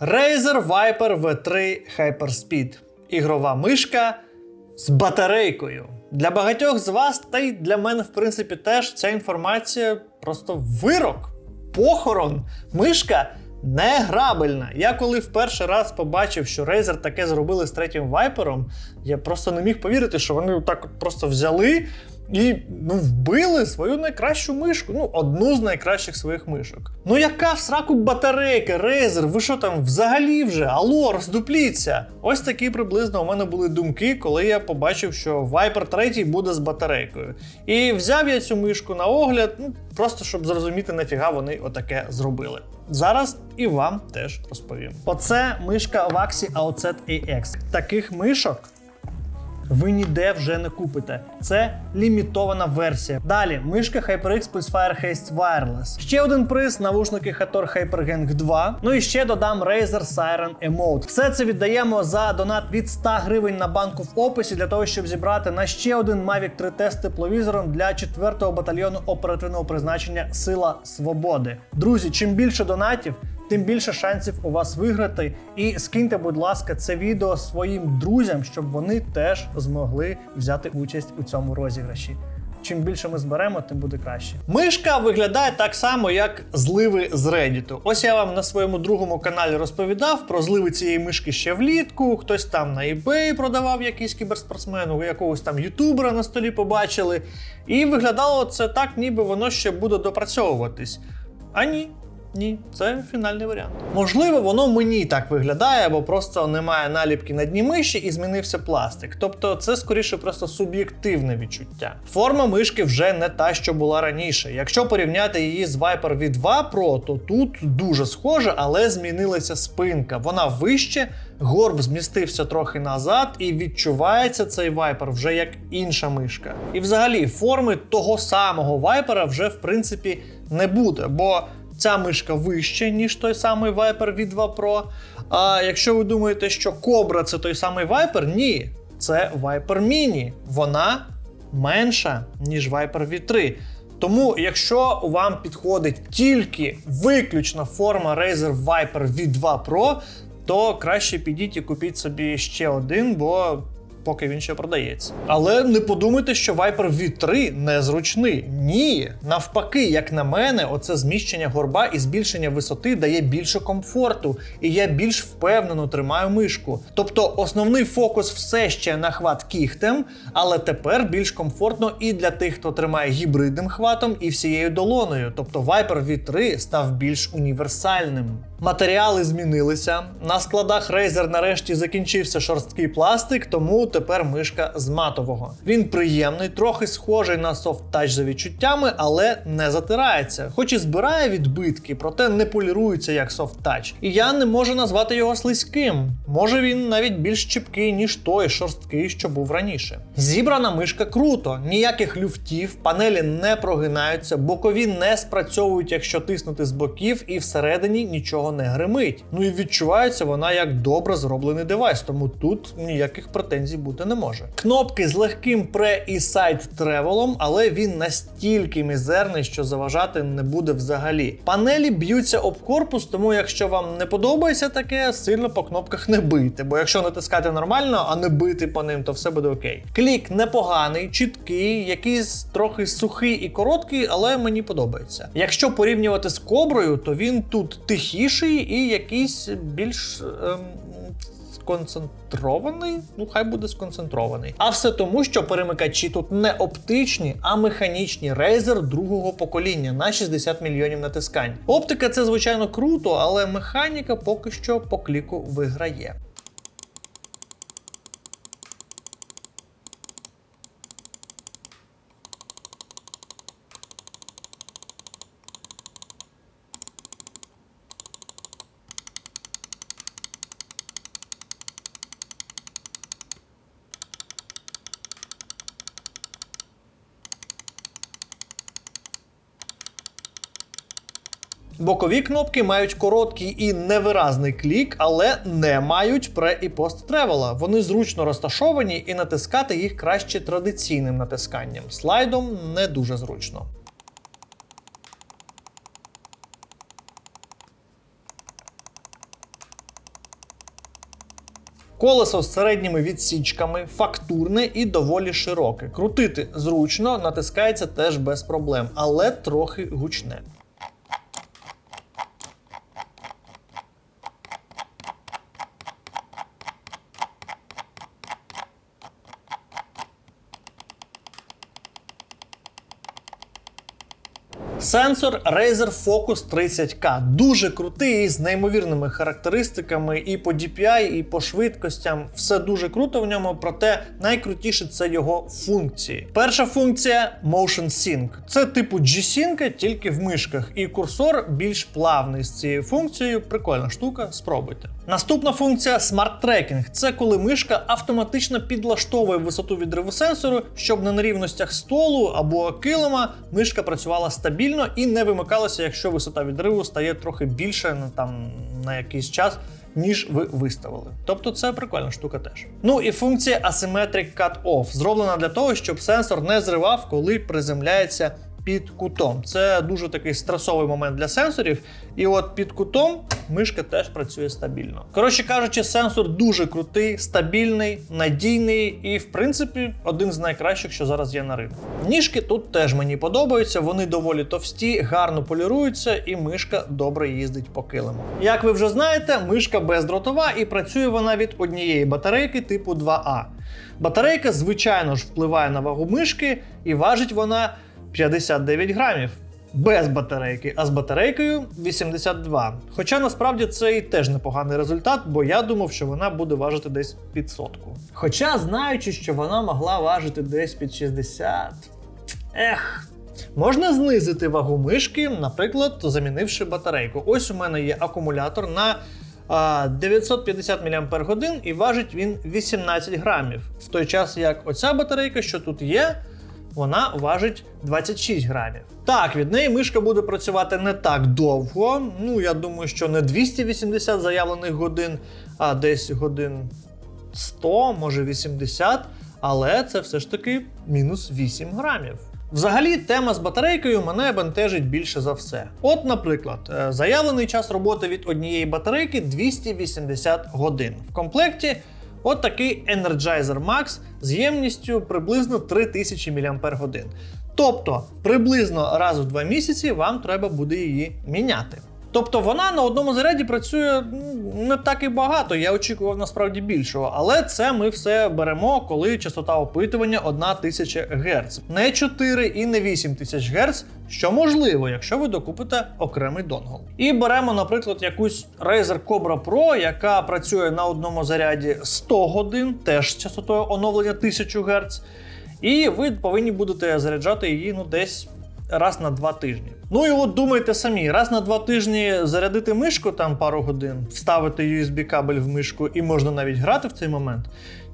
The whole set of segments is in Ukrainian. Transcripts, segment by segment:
Razer Viper V3 Hyperspeed. Ігрова мишка з батарейкою. Для багатьох з вас, та й для мене, в принципі, теж ця інформація просто вирок, похорон. Мишка не грабельна. Я коли в перший раз побачив, що Razer таке зробили з третім вайпером, я просто не міг повірити, що вони так просто взяли і ну, вбили свою найкращу мишку. Ну, одну з найкращих своїх мишок. Ну яка в сраку батарейка, Razer, ви що там взагалі вже? Алло, роздупліться. Ось такі приблизно у мене були думки, коли я побачив, що Viper 3 буде з батарейкою. І взяв я цю мишку на огляд, ну просто щоб зрозуміти, нафіга вони отаке зробили. Зараз і вам теж розповім. Оце мишка Vaxi AOZ AX. Таких мишок ви ніде вже не купите. Це лімітована версія. Далі мишка HyperX плюс Firehaste Wireless. Ще один приз навушники Hator HyperGang 2. Ну і ще додам Razer Siren Emote. Все це віддаємо за донат від 100 гривень на банку в описі для того, щоб зібрати на ще один Mavic 3T з тепловізором для 4-го батальйону оперативного призначення Сила Свободи. Друзі, чим більше донатів. Тим більше шансів у вас виграти. І скиньте, будь ласка, це відео своїм друзям, щоб вони теж змогли взяти участь у цьому розіграші. Чим більше ми зберемо, тим буде краще. Мишка виглядає так само, як зливи з Reddit. Ось я вам на своєму другому каналі розповідав про зливи цієї мишки ще влітку. Хтось там на eBay продавав якийсь кіберспортсмен, у якогось там ютубера на столі побачили. І виглядало це так, ніби воно ще буде допрацьовуватись. А ні. Ні, це фінальний варіант. Можливо, воно мені так виглядає, або просто немає наліпки на дні миші і змінився пластик. Тобто це скоріше просто суб'єктивне відчуття. Форма мишки вже не та, що була раніше. Якщо порівняти її з Viper V2 Pro, то тут дуже схоже, але змінилася спинка. Вона вище, горб змістився трохи назад, і відчувається цей Viper вже як інша мишка. І взагалі форми того самого Viper вже в принципі не буде, бо Ця мишка вища, ніж той самий Viper V2 Pro. А якщо ви думаєте, що Cobra це той самий Viper, ні, це Viper Mini. Вона менша, ніж Viper V3. Тому, якщо вам підходить тільки виключно форма Razer Viper V2 Pro, то краще підіть і купіть собі ще один, бо поки він ще продається. Але не подумайте, що Viper V3 незручний. Ні, навпаки, як на мене, оце зміщення горба і збільшення висоти дає більше комфорту, і я більш впевнено тримаю мишку. Тобто основний фокус все ще на хват кігтем, але тепер більш комфортно і для тих, хто тримає гібридним хватом і всією долоною. Тобто Viper V3 став більш універсальним. Матеріали змінилися. На складах Razer нарешті закінчився шорсткий пластик, тому тепер мишка з матового. Він приємний, трохи схожий на Touch за відчуттями, але не затирається. Хоч і збирає відбитки, проте не полірується як Touch. І я не можу назвати його слизьким. Може він навіть більш чіпкий, ніж той шорсткий, що був раніше. Зібрана мишка круто, ніяких люфтів, панелі не прогинаються, бокові не спрацьовують, якщо тиснути з боків, і всередині нічого не гримить. Ну і відчувається вона як добре зроблений девайс, тому тут ніяких претензій бути не може. Кнопки з легким пре і сайт тревелом, але він настільки мізерний, що заважати не буде взагалі. Панелі б'ються об корпус, тому якщо вам не подобається таке, сильно по кнопках не бийте. Бо якщо натискати нормально, а не бити по ним, то все буде окей. Клік непоганий, чіткий, якийсь трохи сухий і короткий, але мені подобається. Якщо порівнювати з коброю, то він тут тихіший і якийсь більш. Ем, сконцентрований, ну хай буде сконцентрований. А все тому, що перемикачі тут не оптичні, а механічні Razer другого покоління на 60 мільйонів натискань. Оптика це звичайно круто, але механіка поки що по кліку виграє. Бокові кнопки мають короткий і невиразний клік, але не мають пре і пост тревела. Вони зручно розташовані і натискати їх краще традиційним натисканням. Слайдом не дуже зручно. Колесо з середніми відсічками, фактурне і доволі широке. Крутити зручно, натискається теж без проблем, але трохи гучне. Сенсор Razer Focus 30K дуже крутий з неймовірними характеристиками і по DPI, і по швидкостям. Все дуже круто в ньому, проте найкрутіше це його функції. Перша функція Motion Sync. Це типу G-Sync, тільки в мишках, і курсор більш плавний з цією функцією. Прикольна штука, спробуйте. Наступна функція Smart Tracking. Це коли мишка автоматично підлаштовує висоту відриву сенсору, щоб на нерівностях столу або килима мишка працювала стабільно і не вимикалося, якщо висота відриву стає трохи більше на там, на якийсь час. Ніж ви виставили. Тобто це прикольна штука теж. Ну і функція Asymmetric Cut-Off зроблена для того, щоб сенсор не зривав, коли приземляється під кутом. Це дуже такий стресовий момент для сенсорів. І от під кутом мишка теж працює стабільно. Коротше кажучи, сенсор дуже крутий, стабільний, надійний і, в принципі, один з найкращих, що зараз є на ринку. Ніжки тут теж мені подобаються, вони доволі товсті, гарно поліруються, і мишка добре їздить по килиму. Як ви вже знаєте, мишка бездротова і працює вона від однієї батарейки типу 2А. Батарейка, звичайно ж, впливає на вагу мишки, і важить вона 59 грамів. Без батарейки, а з батарейкою 82. Хоча насправді це і теж непоганий результат, бо я думав, що вона буде важити десь під сотку. Хоча, знаючи, що вона могла важити десь під 60. Ех. Можна знизити вагу мишки, наприклад, замінивши батарейку. Ось у мене є акумулятор на 950 мАч і важить він 18 грамів. В той час як оця батарейка, що тут є, вона важить 26 грамів. Так, від неї мишка буде працювати не так довго. Ну, я думаю, що не 280 заявлених годин, а десь годин 100, може 80, але це все ж таки мінус 8 грамів. Взагалі, тема з батарейкою мене бентежить більше за все. От, наприклад, е, заявлений час роботи від однієї батарейки 280 годин. В комплекті от такий Energizer Max з ємністю приблизно 3000 мАч. Тобто, приблизно раз в 2 місяці вам треба буде її міняти. Тобто вона на одному заряді працює не так і багато, я очікував насправді більшого. Але це ми все беремо, коли частота опитування 1000 Гц. Не 4 і не 8000 Гц, що можливо, якщо ви докупите окремий донгл. І беремо, наприклад, якусь Razer Cobra Pro, яка працює на одному заряді 100 годин, теж з частотою оновлення 1000 Гц. І ви повинні будете заряджати її ну, десь раз на два тижні. Ну і от думайте самі, раз на два тижні зарядити мишку там пару годин, вставити USB-кабель в мишку і можна навіть грати в цей момент.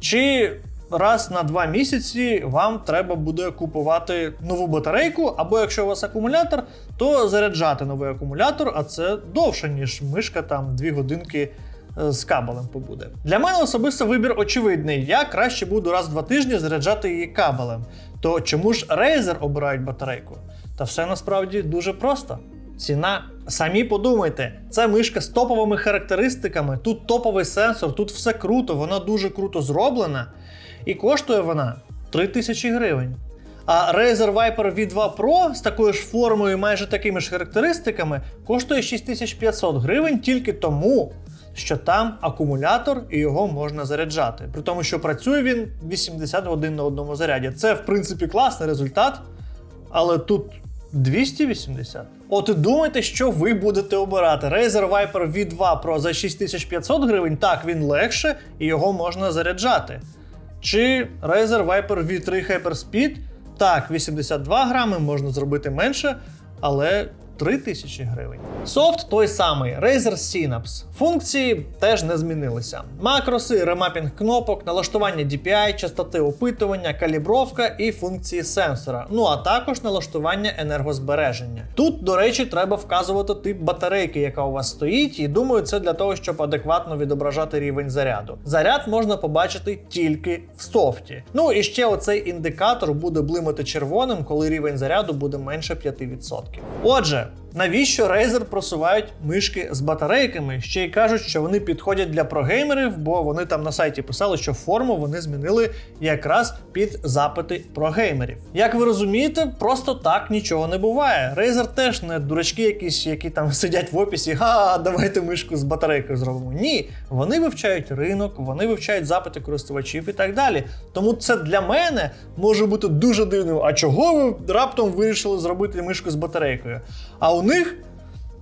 Чи раз на два місяці вам треба буде купувати нову батарейку, або якщо у вас акумулятор, то заряджати новий акумулятор, а це довше, ніж мишка там 2 годинки е, з кабелем побуде. Для мене особисто вибір очевидний. Я краще буду раз в два тижні заряджати її кабелем. То чому ж Razer обирають батарейку? Та все насправді дуже просто. Ціна. Самі подумайте, це мишка з топовими характеристиками, тут топовий сенсор, тут все круто, вона дуже круто зроблена. І коштує вона 3000 гривень. А Razer Viper V2 Pro з такою ж формою і майже такими ж характеристиками коштує 6500 гривень тільки тому, що там акумулятор і його можна заряджати. При тому, що працює він 80 годин на одному заряді. Це, в принципі, класний результат, але тут 280. От думайте, що ви будете обирати. Razer Viper V2 Pro за 6500 гривень, так, він легше і його можна заряджати. Чи Razer Viper V3 Hyperspeed, так, 82 грами, можна зробити менше, але 3000 гривень. Софт той самий Razer Synapse. Функції теж не змінилися. Макроси, ремапінг кнопок, налаштування DPI, частоти опитування, калібровка і функції сенсора. Ну а також налаштування енергозбереження. Тут, до речі, треба вказувати тип батарейки, яка у вас стоїть, і думаю, це для того, щоб адекватно відображати рівень заряду. Заряд можна побачити тільки в софті. Ну і ще оцей індикатор буде блимати червоним, коли рівень заряду буде менше 5%. Отже. üzere. Навіщо Razer просувають мишки з батарейками? Ще й кажуть, що вони підходять для прогеймерів, бо вони там на сайті писали, що форму вони змінили якраз під запити прогеймерів. Як ви розумієте, просто так нічого не буває. Razer теж не дурачки, якісь, які там сидять в описі, га, давайте мишку з батарейкою зробимо. Ні, вони вивчають ринок, вони вивчають запити користувачів і так далі. Тому це для мене може бути дуже дивним. А чого ви раптом вирішили зробити мишку з батарейкою? А у них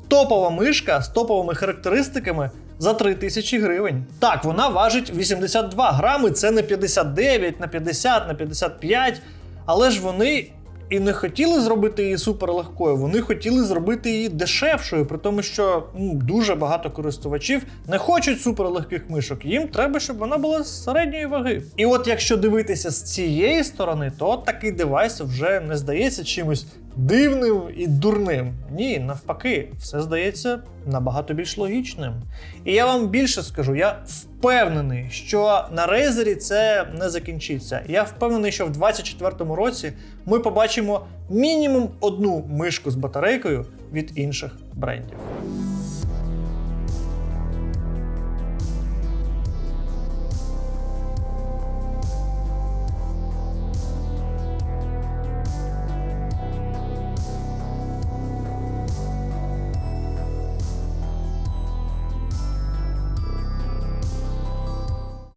топова мишка з топовими характеристиками за 3000 гривень. Так, вона важить 82 грами, це не 59, на 50, на 55. Але ж вони і не хотіли зробити її суперлегкою, вони хотіли зробити її дешевшою, при тому, що ну, дуже багато користувачів не хочуть суперлегких мишок. Їм треба, щоб вона була з середньої ваги. І от якщо дивитися з цієї сторони, то такий девайс вже не здається чимось дивним і дурним. Ні, навпаки, все здається набагато більш логічним. І я вам більше скажу, я впевнений, що на Razer це не закінчиться. Я впевнений, що в 2024 році ми побачимо мінімум одну мишку з батарейкою від інших брендів.